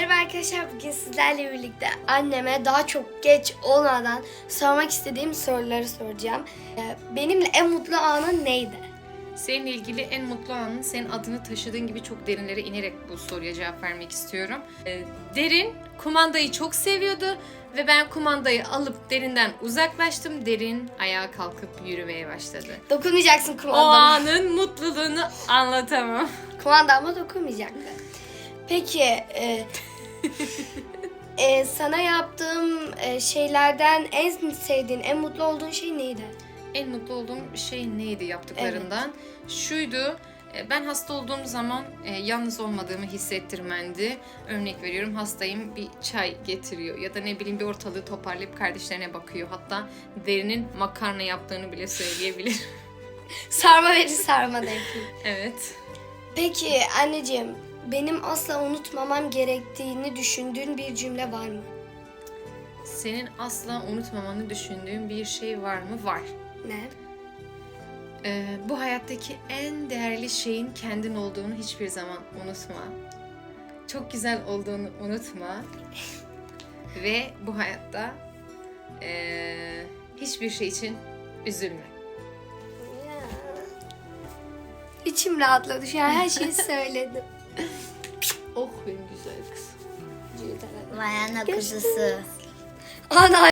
Merhaba arkadaşlar. Bugün sizlerle birlikte anneme daha çok geç olmadan sormak istediğim soruları soracağım. Ee, Benimle en mutlu anın neydi? Seninle ilgili en mutlu anın senin adını taşıdığın gibi çok derinlere inerek bu soruya cevap vermek istiyorum. Ee, Derin kumandayı çok seviyordu ve ben kumandayı alıp derinden uzaklaştım. Derin ayağa kalkıp yürümeye başladı. Dokunmayacaksın O kumandama. anın mutluluğunu anlatamam. Kumandama dokunmayacaktı. Peki e, e, sana yaptığım e, şeylerden en sevdiğin, en mutlu olduğun şey neydi? En mutlu olduğum şey neydi yaptıklarından? Şuydu. e, Ben hasta olduğum zaman e, yalnız olmadığımı hissettirmendi. Örnek veriyorum hastayım bir çay getiriyor ya da ne bileyim bir ortalığı toparlayıp kardeşlerine bakıyor. Hatta derinin makarna yaptığını bile söyleyebilir. Sarma verir sarma da yapayım. evet. Peki anneciğim, benim asla unutmamam gerektiğini düşündüğün bir cümle var mı? Senin asla unutmamanı düşündüğün bir şey var mı? Var. Ne? Ee, bu hayattaki en değerli şeyin kendin olduğunu hiçbir zaman unutma. Çok güzel olduğunu unutma. Ve bu hayatta ee, hiçbir şey için üzülme. İçim rahatladı şu an her şeyi söyledim. Oh benim güzel kız. Vay ana kuzusu. Ana